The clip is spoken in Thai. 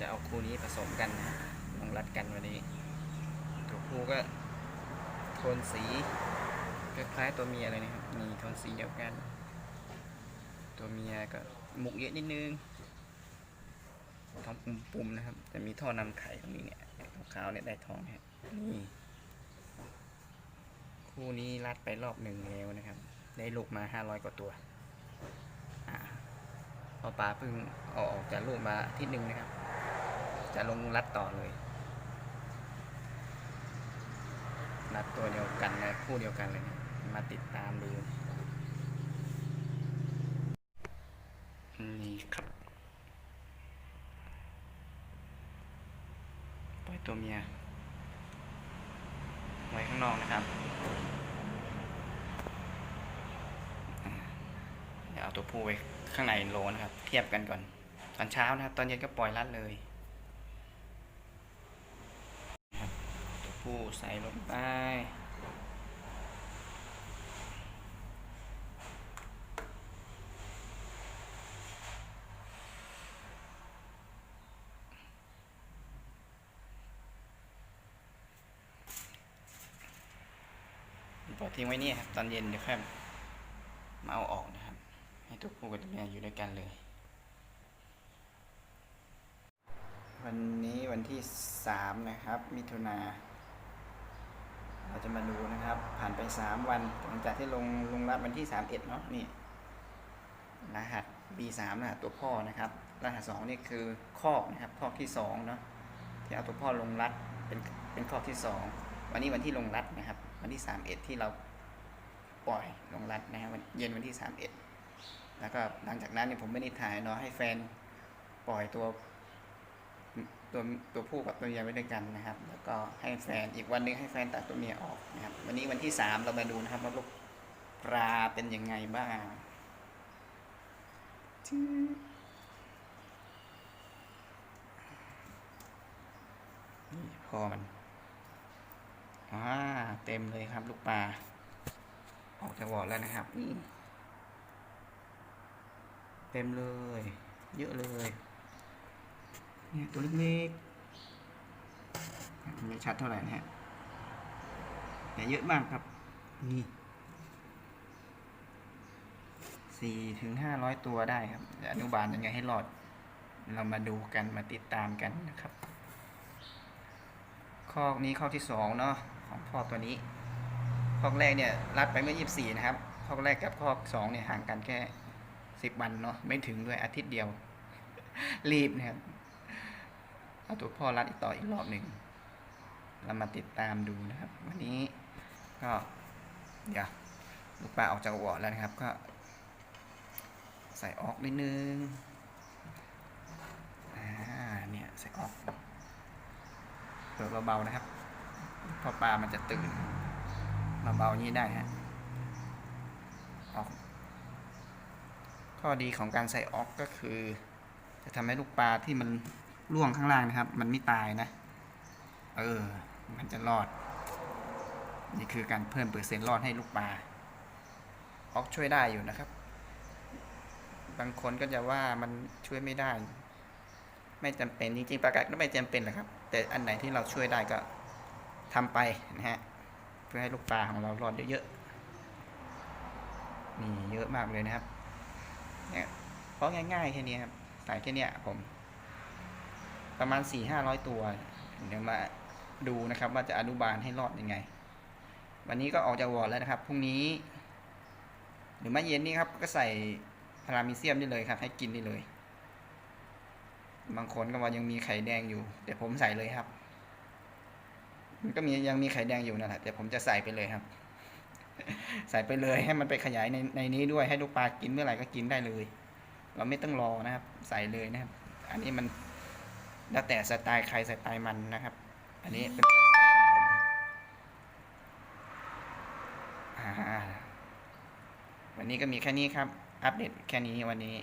จะเอาคู่นี้ผสมกันนะลองรัดกันวันนี้ ตัวผู้ก็โทนสีคล้ายๆตัวเมียเลยนะครับ มีโทนสีเดียวกัน ตัวเมียก็มุกเยอะนิดนึงท้องปุ่มๆนะครับ จะมีท่อนำไข่ตรงนี้เนี่ยขาวๆเนี่ยได้ทองนี่ยนี่คู่นี้รัดไปรอบหนึ่งแล้วนะครับ ได้ลูกมาห้าร้อยกว่าตัวอ่าพอปลาเพิ่งออกจากลูกมาทีหนึ่งนะครับ จะลงรัดต่อเลยรัดตัวเดียวกันนะคู่เดียวกันเลย มาติดตามดูนี่ครับปล่อยตัวเมียไว้ข้างนอกนะครับ เดี๋ยวเอาตัวผู้ไว้ข้างในโลนะครับ เทียบกันก่อน ตอนเช้านะครับ ตอนเย็นก็ปล่อยรัดเลยนะครับ ผู้ใส่ลงไป ปล่อยทิ้งไว้นี่ครับ ตอนเย็นเดี๋ยวค่อยมาเอาออกนะครับ ให้ตัวผู้กับตัวเมียอยู่ด้วยกันเลย วันนี้วันที่สามนะครับ มิถุนา เราจะมาดูนะครับ ผ่านไปสามวันหลังจากที่ลงลงรับวันที่สามเอ็ดเนาะนี่รหัส B3 รหัสตัวพ่อนะครับ รหัสสองนี่คือคอกนะครับคอกที่สองเนาะที่เอาตัวพ่อลงรัดเป็นเป็นคอกที่สองวันนี้วันที่ลงรัดนะครับ วันที่สามเอ็ดที่เราปล่อยลงรัดนะครับเย็นวันที่สามเอ็ดแล้วก็หลังจากนั้นเนี่ยผมไม่ได้ถ่ายเนาะให้แฟนปล่อยตัว ตัวตัวผู้กับตัวเมียไว้ด้วยกันนะครับ แล้วก็ให้แฟนอีกวันหนึงให้แฟนตัดตัวเมียออกนะครับ วันนี้วันที่สามเรามาดูนะครับว่าลูกปลาเป็นยังไงบ้างนี่พอมันอ่าเต็มเลยครับ ลูกปลาออกจากวอร์ดแล้วนะครับนี่เต็มเลย เยอะเลย เนี่ยตัวเล็กๆไม่ชัดเท่าไหร่นะฮะแต่เยอะมากครับ นี่สี่ถึงห้าร้อยตัวได้ครับอนุบาลยังไงให้รอด เรามาดูกันมาติดตามกันนะครับคอกนี้คอกที่สองเนาะของพ่อตัวนี้คอกแรกเนี่ยรัดไปเมื่อยี่สี่นะครับคอกแรกกับคอกสองเนี่ยห่างกันแค่สิบวันเนาะไม่ถึงด้วยอาทิตย์เดียว รีบนะครับ เอาตัวพ่อรัดอีกต่ออีกรอบหนึ่ง เรามาติดตามดูนะครับ วันนี้ก็เดี๋ยวลูกปลาออกจากวอร์แล้วนะครับ ก็ ใส่ออกนิดนึง อ่า เนี่ยใส่ออกเปิดเบาๆนะครับพอปลามันจะตื่นมาเบานี้ได้ฮะออก ข้อดีของการใส่ออกก็คือ จะทำให้ลูกปลาที่มัน ล่วงข้างล่างนะครับ มันไม่ตายนะ เออ มันจะรอด นี่คือการเพิ่มเปอร์เซ็นต์รอดให้ลูกปลาออกช่วยได้อยู่นะครับ บางคนก็จะว่ามันช่วยไม่ได้ ไม่จำเป็นจริงๆประกาศก็ไม่จำเป็นหรอกครับ แต่อันไหนที่เราช่วยได้ก็ทำไปนะฮะเพื่อให้ลูกปลาของเรารอดเยอะๆนี่เยอะมากเลยนะครับเนี่ยเพราะง่ายๆแค่นี้ครับใส่แค่นี้ผม ประมาณสี่ห้าร้อยตัว เดี๋ยวมาดูนะครับว่าจะอนุบาลให้รอดยังไง วันนี้ก็ออกจากวอร์ดแล้วนะครับ พรุ่งนี้ หรือม่เย็นนี้ครับก็ใส่พารามิเซียมได้เลยครับ ให้กินได้เลย บางคนก็ว่ายังมีไข่แดงอยู่ แต่ผมใส่เลยครับ มันก็มียังมีไข่แดงอยู่นั่นแหละแต่ผมจะใส่ไปเลยครับ ใส่ไปเลยให้มันไปขยายในในนี้ด้วยให้ลูกปลากินเมื่อไหร่ก็กินได้เลย เราไม่ต้องรอนะครับ ใส่เลยนะครับ อันนี้มัน แล้วแต่สไตล์ใครสไตล์มันนะครับ อันนี้เป็นสไตล์ของผมอ่าวันนี้ก็มีแค่นี้ครับ อัปเดตแค่นี้วันนี้